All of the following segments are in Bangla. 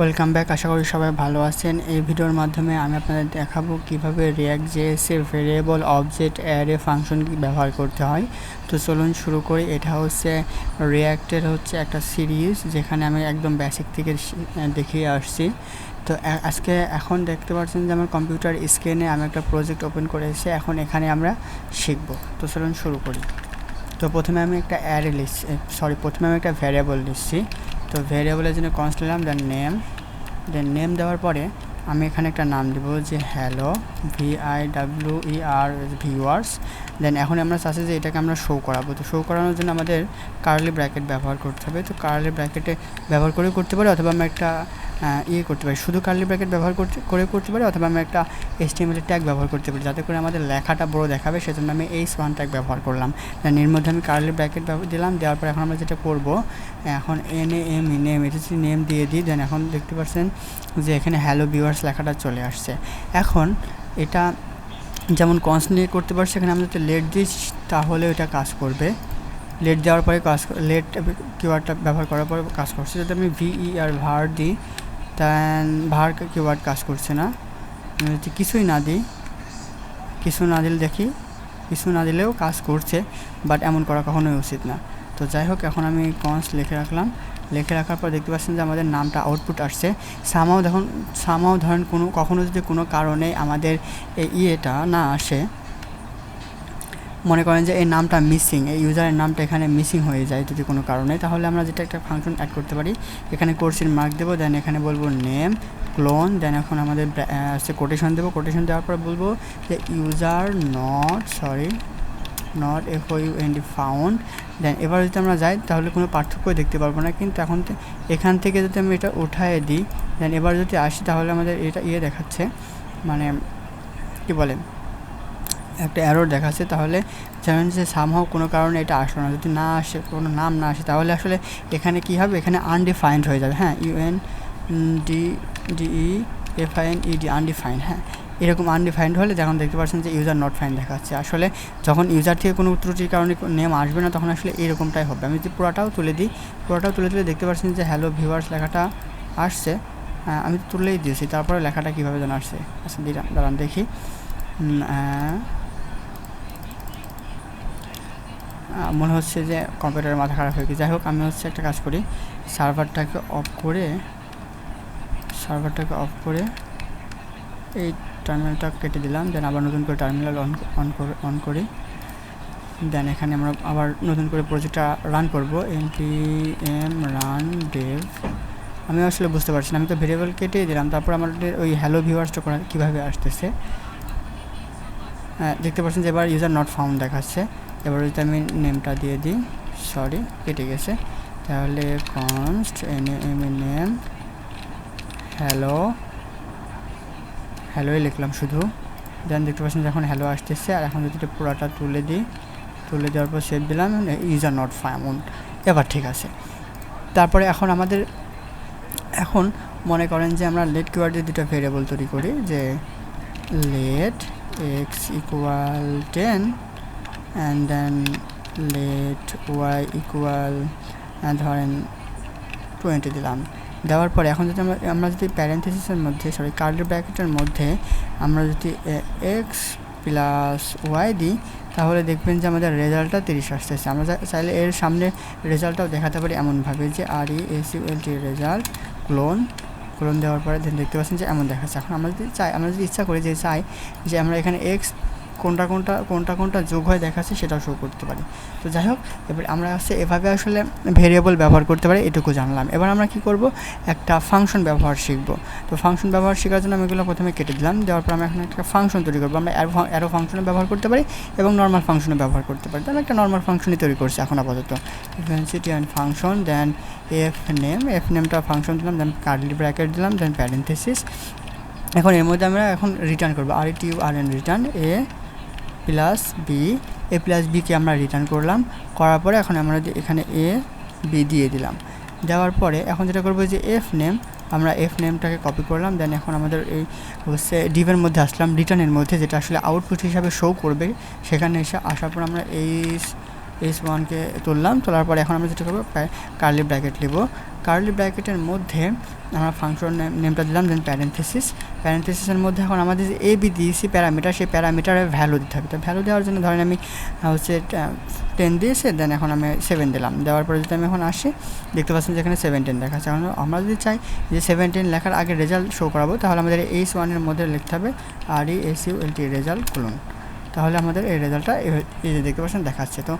ওয়েলকাম ব্যাক আশা করি সবাই ভালো আছেন। এই ভিডিওর মাধ্যমে আমি আপনাদের দেখাবো কীভাবে রিয়াক্ট জেএসে ভেরিয়েবল অবজেক্ট অ্যারে ফাংশন ব্যবহার করতে হয়। তো চলুন শুরু করি। এটা হচ্ছে রিয়াক্টের হচ্ছে একটা সিরিজ যেখানে আমি একদম বেসিক থেকে দেখিয়ে আসছি। তো আজকে এখন দেখতে পাচ্ছেন যে আমার কম্পিউটার স্ক্রিনে আমি একটা প্রজেক্ট ওপেন করেছি এখন এখানে আমরা শিখব। তো চলুন শুরু করি। তো প্রথমে আমি একটা অ্যারে লিখছি সরি প্রথমে আমি একটা ভ্যারিয়েবল লিখছি। তো ভ্যারিয়েবলের জন্য কনস্ট নিলাম দেন নেম দেন নেম দেওয়ার পরে আমি এখানে একটা নাম দেবো যে hello V I W E R viewers then এখন আমরা চাচ্ছি যে এটাকে আমরা শো করাবো। তো শো করানোর জন্য আমাদের কার্লি ব্র্যাকেট ব্যবহার করতে হবে। তো কার্লি ব্র্যাকেটে ব্যবহার করে করতে পারি অথবা আমরা একটা ইয়ে করতে পারি। শুধু কার্লি ব্র্যাকেট ব্যবহার করতে, করে করতে পারি অথবা আমরা একটা এইচটিএমএল ট্যাগ ব্যবহার করতে পারি। যাতে করে আমাদের লেখাটা বড় দেখাবে, সেজন্য আমি এইচ ওয়ান ট্যাগ ব্যবহার করলাম। দেন এর মধ্যে আমি কার্লি ব্র্যাকেট দিলাম। দেওয়ার পর এখন আমরা যেটা করব, এখন এন এ এম নেম এটা নেম দিয়ে দিই। দেন এখন দেখতে পাচ্ছেন যে এখানে হ্যালো ভিউয়ার্স লেখাটা চলে আসছে। এখন এটা যেমন কনস্ট নিয়ে করতে পারছি এখানে আমরা যদি লেট দিই, তাহলে ওটা কাজ করবে। লেট দেওয়ার পরে কাজ লেট কিওয়ার্ডটা ব্যবহার করার পরে কাজ করছে। যদি আমি ভিই আর ভার দিই দেন ভার কিওয়ার্ড কাজ করছে না। যদি কিছুই না দিই, কিছু না দিলে দেখি, কিছু না দিলেও কাজ করছে বাট এমন করা কখনোই উচিত না। তো যাই হোক এখন আমি কনস লিখে রাখলাম। লিখে রাখার পর দেখতে পাচ্ছেন যে আমাদের নামটা আউটপুট আসছে। সামাও দেখুন সামাও ধরেন কোনো, কখনো যদি কোনো কারণে আমাদের এই ইয়েটা না আসে, মনে করেন যে এই নামটা মিসিং এই ইউজারের নামটা এখানে মিসিং হয়ে যায় যদি কোনো কারণে, তাহলে আমরা যেটা একটা ফাংশন অ্যাড করতে পারি। এখানে কোর্সের মার্ক দেবো দেন এখানে বলব নেম ক্লোন দেন এখন আমাদের হচ্ছে কোটেশন দেবো। কোটেশন দেওয়ার পর বলব যে user not sorry not F U N D found then, এবার যদি আমরা যাই, তাহলে কোনো পার্থক্য দেখতে পারব না। কিন্তু এখন এখান থেকে যদি আমি এটা উঠায় দিই, দেন, এবার যদি আসি, তাহলে আমাদের এটা ইয়ে দেখাচ্ছে। মানে কি বলে? একটা অ্যারোর দেখাচ্ছে, তাহলে যেমন যে সামহাও কোনো কারণে এটা আসলো না। যদি না আসে, কোনো নাম না আসে, তাহলে আসলে এখানে কি হবে? এখানে আনডিফাইন্ড হয়ে যাবে। হ্যাঁ UN D DE F I N ED undefined হ্যাঁ। এরকম আনডিফাইন্ড হলে যখন দেখতে পাচ্ছেন যে ইউজার নট ফাইন দেখাচ্ছে। আসলে যখন ইউজার থেকে কোনো ত্রুটির কারণে নেম আসবে না, তখন আসলে এরকমটাই হবে। আমি যদি পুরোটাও তুলে দিই, পুরোটাও তুলে দিলে দেখতে পাচ্ছেন যে হ্যালো ভিউয়ার্স লেখাটা আসছে। আমি তো তুললেই দিয়েছি, তারপরে লেখাটা কীভাবে যেন আসছে। আচ্ছা দিলাম, দাঁড়ান দেখি। মনে হচ্ছে যে কম্পিউটারের মাথা খারাপ হয়ে গেছে। যাই হোক, আমি হচ্ছে একটা কাজ করি সার্ভারটাকে অফ করে সার্ভারটাকে অফ করে, এই টার্মিনালটা কেটে দিলাম দেন আবার নতুন করে টার্মিনাল অন অন করে অন করি। দেন এখানে আমরা আবার নতুন করে প্রজেক্টটা রান করব পি এম রান ডেভ আমি আসলে বুঝতে পারছি না আমি তো ভেরিয়েবল কেটেই দিলাম তারপর আমাদের ওই হ্যালো ভিউয়ার্সটা কীভাবে আসতেছে? হ্যাঁ, দেখতে পাচ্ছেন যে এবার ইউজার নট ফাউন্ড দেখাচ্ছে। এবার যদি আমি নেমটা দিয়ে দিই সরি কেটে গেছে। তাহলে const N M name hello হ্যালোই লিখলাম শুধু। দেন দেখতে পাচ্ছেন যে এখন হ্যালো আসতেছে। আর এখন যদি পুরোটা তুলে দিই, তুলে দেওয়ার পর সেভ দিলাম ইউজার নট ফাউন্ড এবার ঠিক আছে। তারপরে এখন আমাদের, এখন মনে করেন যে আমরা লেট কিওয়ার্ডে দুটো ভেরিয়েবল তৈরি করি, যে let X equal ten and then let Y equal ধরেন টোয়েন্টি দিলাম। দেওয়ার পরে এখন যদি আমরা আমরা যদি প্যারেন্থেসিসের মধ্যে সরি কার্ড ব্র্যাকেটের মধ্যে আমরা যদি এক্স প্লাস ওয়াই দিই, তাহলে দেখবেন যে আমাদের রেজাল্টটা তিরিশ আসতেছে। আমরা চাইলে এর সামনে রেজাল্টটাও দেখাতে পারি এমনভাবে যে R E S U L T result colon colon দেওয়ার পরে দেখতে পাচ্ছেন যে এমন দেখাচ্ছে। এখন আমরা যদি চাই আমরা যদি ইচ্ছা করি যে চাই যে আমরা এখানে এক্স কোনটা কোনটা কোনটা কোনটা যোগ হয়ে দেখাচ্ছে, সেটাও শো করতে পারি। তো যাই হোক, এবার আমরা হচ্ছে এভাবে আসলে ভেরিয়েবল ব্যবহার করতে পারি, এটুকু জানলাম। এবার আমরা কি করব? একটা ফাংশন ব্যবহার শিখব। তো ফাংশন ব্যবহার শেখার জন্য আমি এগুলো প্রথমে কেটে দিলাম, দেওয়ার পর আমরা এখন একটা ফাংশন তৈরি করব। আমরা অ্যারো ফাংশনে ব্যবহার করতে পারি এবং নর্মাল ফাংশনে ব্যবহার করতে পারি। তো আমি একটা নর্মাল ফাংশনই তৈরি করছি এখন আপাতত। ইভেন্সিটি and function then F name F নেমটা ফাংশন দিলাম দেন কার্লি ব্র্যাকেট দিলাম দেন প্যারেন্থেসিস এখন এর মধ্যে আমরা এখন রিটার্ন করব। R U R N return A plus B A plus বিকে আমরা রিটার্ন করলাম। করার পরে এখন আমরা এখানে এ বি দিয়ে দিলাম। দেওয়ার পরে এখন যেটা করব যে এফ নেম আমরা এফ নেমটাকে কপি করলাম। দেন এখন আমাদের এই হচ্ছে ডিভের মধ্যে আসলাম। রিটার্নের মধ্যে যেটা আসলে আউটপুট হিসাবে শো করবে, সেখানে এসে আসার পর আমরা এই এস ওয়ানকে তুললাম। তোলার পরে এখন আমরা যেটা করব কার্লি ব্র্যাকেট নেব কার্লি ব্র্যাকেটের মধ্যে আমরা ফাংশন নেমটা দিলাম দেন প্যারেন্থেসিস প্যারেন্থেসিসের মধ্যে এখন আমাদের যে এ বি দিয়েছি প্যারামিটার সেই প্যারামিটারের ভ্যালু দিতে হবে। তো ভ্যালু দেওয়ার জন্য ধরেন আমি হচ্ছে টেন দিয়েছে দেন এখন আমি সেভেন দিলাম। দেওয়ার পরে যদি আমি এখন আসি, দেখতে পাচ্ছেন যে এখানে সেভেন্টিন দেখাচ্ছে। এখন আমরা যদি চাই যে সেভেন্টিন লেখার আগে রেজাল্ট শো করাবো, তাহলে আমাদের এইচ ওয়ানের মধ্যে লিখতে হবে R E S U L T result খুলুন তাহলে আমাদের এই রেজাল্টটা এই যে দেখতে পাচ্ছেন দেখাচ্ছে। তো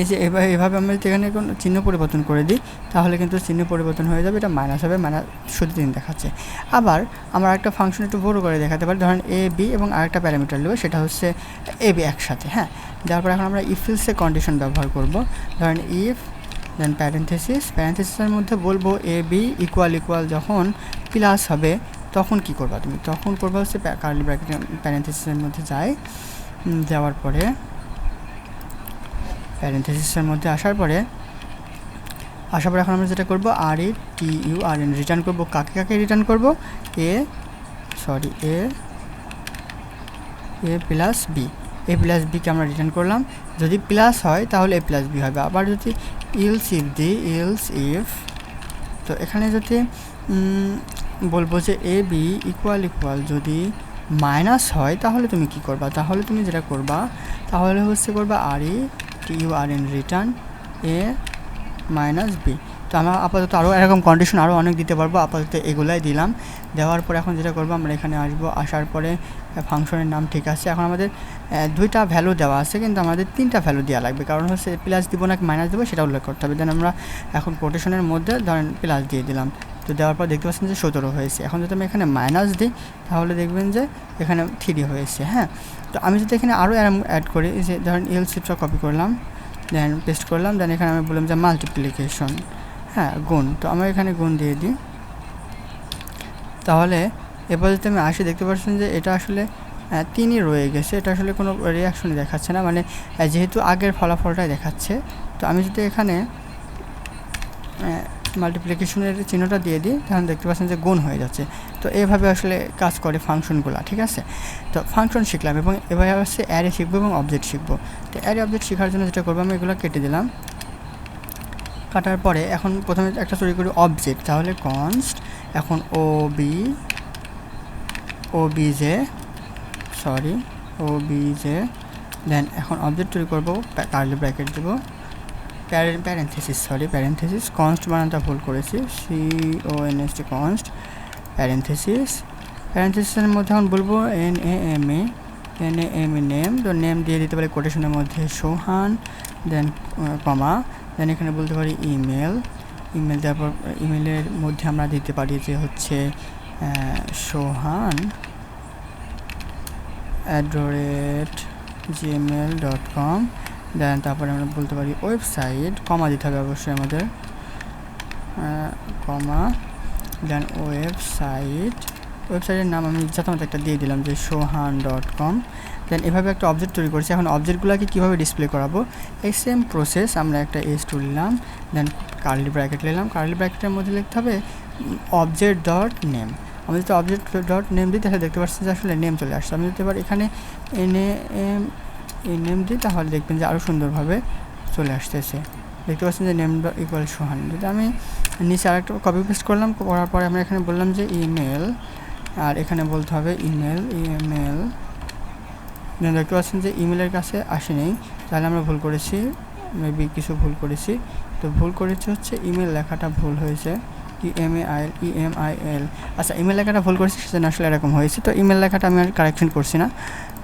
এই যে এভাবে এভাবে আমরা যদি এখানে কোনো চিহ্ন পরিবর্তন করে দিই, তাহলে কিন্তু চিহ্ন পরিবর্তন হয়ে যাবে, এটা মাইনাস হবে মাইনাস শুধু তিন দেখাচ্ছে। আবার আমরা একটা ফাংশন একটু বড় করে দেখাতে পারি, ধরেন এ বি এবং আরেকটা প্যারামিটার নেব, সেটা হচ্ছে এ বি একসাথে হ্যাঁ? যার পরে এখন আমরা ইফিলসে কন্ডিশন ব্যবহার করব। ধরেন ইফ দেন প্যারেন্থেসিস প্যারেন্থেসিসের মধ্যে বলব এ বি ইকুয়াল ইকুয়াল যখন প্লাস হবে, তখন কি করবা তুমি? তখন করবা হচ্ছে কার্লি ব্র্যাকেট প্যারেন্থেসিসের মধ্যে যায় যাওয়ার পরে প্যারেন্থেসিসের মধ্যে আসার পরে আসার পরে এখন আমরা যেটা করব R E T U R N return করব। কাকে কাকে রিটার্ন করব? A sorry A A plus B A plus বিকে আমরা রিটার্ন করলাম। যদি প্লাস হয়, তাহলে এ প্লাস বি হবে। আবার যদি else if the else if তো এখানে যদি বলব যে এ বি ইকুয়াল ইকুয়াল যদি মাইনাস হয়, তাহলে তুমি কি করবা? তাহলে তুমি যেটা করবা, তাহলে হচ্ছে করবা R E U R N return A minus B তো আমরা আপাতত আরও এরকম কন্ডিশন আরও অনেক দিতে পারব, আপাতত এগুলাই দিলাম। দেওয়ার পরে এখন যেটা করব, আমরা এখানে আসব। আসার পরে ফাংশনের নাম ঠিক আছে। এখন আমাদের দুইটা ভ্যালু দেওয়া আছে, কিন্তু আমাদের তিনটা ভ্যালু দেওয়া লাগবে। কারণ হচ্ছে প্লাস দিব না মাইনাস দেবো, সেটা উল্লেখ করতে হবে। দেন আমরা এখন কোটেশনের মধ্যে ধরেন প্লাস দিয়ে দিলাম। তো দেওয়ার পর দেখতে পাচ্ছেন যে সতেরো হয়েছে। এখন যদি আমি এখানে মাইনাস দিই, তাহলে দেখবেন যে এখানে থ্রি হয়েছে হ্যাঁ? তো আমি যদি এখানে আরও অ্যাড করি যে ধরেন এল সিটটা কপি করলাম দেন পেস্ট করলাম দেন এখানে আমি বললাম যে মাল্টিপ্লিকেশন হ্যাঁ গুণ। তো আমরা এখানে গুণ দিয়ে দিই। তাহলে এবার যদি আমি আসি, দেখতে পাচ্ছেন যে এটা আসলে তিনই রয়ে গেছে। এটা আসলে কোনো রিয়াকশনই দেখাচ্ছে না। মানে যেহেতু আগের ফলাফলটাই দেখাচ্ছে, তো আমি যদি এখানে মাল্টিপ্লিকেশনের চিহ্নটা দিয়ে দিই, তাহলে দেখতে পাচ্ছেন যে গুণ হয়ে যাচ্ছে। তো এভাবে আসলে কাজ করে ফাংশনগুলো ঠিক আছে? তো ফাংশন শিখলাম এবং এভাবে আসছে অ্যারে শিখব এবং অবজেক্ট শিখব। তো অ্যারে অবজেক্ট শেখার জন্য যেটা করব, আমি এগুলো কেটে দিলাম। কাটার পরে এখন প্রথমে একটা তৈরি করি অবজেক্ট তাহলে কনস্ট এখন O B O B J sorry O B J then এখন অবজেক্ট তৈরি করব কার্লি ব্র্যাকেট দেবো। প্যারেন্থেসিস সরি প্যারেন্থেসিস কনস্ট বানানটা ভুল করেছি। C O N S T const parenthesis প্যারেন্থেসিসের মধ্যে এখন বলব N A M A N A M A name তো নেম দিয়ে দিতে পারি কোটেশনের মধ্যে সোহান দেন কমা দেন এখানে বলতে পারি ইমেল ইমেল দেওয়ার পর ইমেলের মধ্যে আমরা দিতে পারি যে হচ্ছে Sohan at the rate Gmail dot com. Then তারপরে আমরা বলতে পারি ওয়েবসাইট, কমা দিতে হবে অবশ্যই আমাদের। Comma, then website. ওয়েবসাইটের নাম আমি যথামতো একটা দিয়ে দিলাম যে সোহান ডট কম। দেন এভাবে একটা অবজেক্ট তৈরি করছি। এখন অবজেক্টগুলোকে কীভাবে ডিসপ্লে করাবো? এই সেম প্রসেস আমরা একটা এস টু নিলাম। দেন কার্লি ব্র্যাকেট নিলাম। কার্লি ব্র্যাকেটের মধ্যে লিখতে হবে অবজেক্ট ডট নেম আমি যদি অবজেক্ট ডট নেম দিই, তাহলে দেখতে পাচ্ছি যে আসলে নেম চলে আসছে। আমি যদি এবার এখানে এনে, এম, এই নেম দিই, তাহলে দেখবেন যে আরও সুন্দরভাবে চলে আসতেছে। দেখতে পাচ্ছেন যে নেম ডট ইকুয়াল সোহান যদি আমি নিচে আরেকটা কপি পেস্ট করলাম, করার পরে আমরা এখানে বললাম যে ইমেল আর এখানে বলতে হবে ইমেল ইমেল দেখতে পাচ্ছেন যে ইমেলের কাছে আসেনি। তাহলে আমরা ভুল করেছি মেবি কিছু ভুল করেছি। তো ভুল করেছি হচ্ছে ইমেল লেখাটা ভুল হয়েছে। E M A I E M I L আচ্ছা ইমেল লেখাটা ভুল করেছি, সেজন্য আসলে এরকম হয়েছে। তো ইমেল লেখাটা আমি আর কারেকশন করছি না।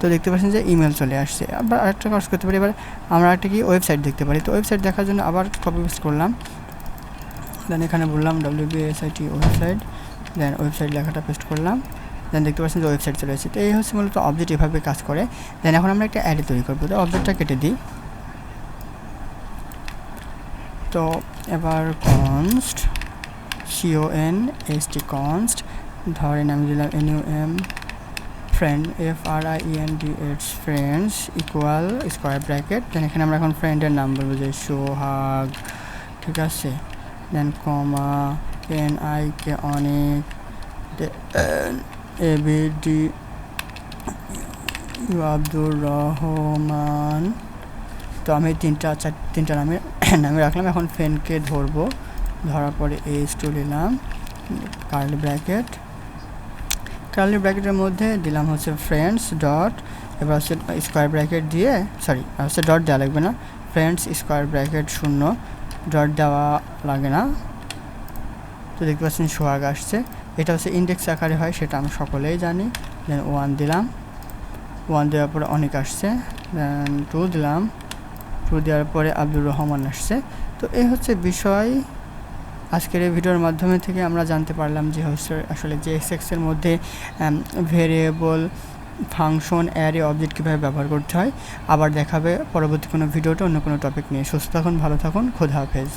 তো দেখতে পাচ্ছেন যে ইমেল চলে আসছে। আবার আরেকটা কাজ করতে পারি। এবার আমরা একটা কি ওয়েবসাইট দেখতে পারি। তো ওয়েবসাইট দেখার জন্য আবার কপি পেস্ট করলাম। দেন এখানে বললাম W BSIT website then website লেখাটা পেস্ট করলাম। দেন দেখতে পাচ্ছেন যে ওয়েবসাইট চলে এসেছে। তো এই হচ্ছে মূলত অবজেক্ট এভাবে কাজ করে। দেন এখন আমরা একটা অ্যাডে তৈরি করব। তো অবজেক্টটা কেটে দিই। তো এবার const CO N S T const ধরেন আমি দিলাম N U M friend F R I N D এটস friends equal square bracket then এখানে আমরা এখন ফ্রেন্ডের নাম বলব যে সোহাগ, ঠিক আছে? দেন কমা এন আই কে অনেক A B D Abdur Rahman তো আমি তিনটা, চার, তিনটা নামে নামে রাখলাম, এখন ফ্রেন্ডকে ধরবো। ধরার পরে এইচ টু নিলাম কার্লি ব্র্যাকেট কার্লি ব্র্যাকেটের মধ্যে দিলাম হচ্ছে ফ্রেন্ডস ডট এবার হচ্ছে স্কোয়ার ব্র্যাকেট দিয়ে সরি হচ্ছে ডট দেওয়া লাগবে না। ফ্রেন্ডস স্কোয়ার ব্র্যাকেট শূন্য ডট দেওয়া লাগে না। তো দেখতে পাচ্ছেন সোহাগ আসছে। এটা হচ্ছে ইন্ডেক্স আকারে হয়, সেটা আমরা সকলেই জানি। দেন ওয়ান দিলাম। ওয়ান দেওয়ার পরে অনেক আসছে। দেন টু দিলাম। টু দেওয়ার পরে আব্দুর রহমান আসছে। তো এই হচ্ছে বিষয়। আজকের এই ভিডিওর মাধ্যমে থেকে আমরা জানতে পারলাম যে হচ্ছে আসলে যে এর মধ্যে ভেরিয়েবল ফাংশন অ্যারে অবজেক্ট কীভাবে ব্যবহার করতে হয়, আবার দেখাবে পরবর্তী কোনো ভিডিওটা অন্য কোনো টপিক নিয়ে। সুস্থ থাকুন, ভালো থাকুন, খোদা হাফেজ।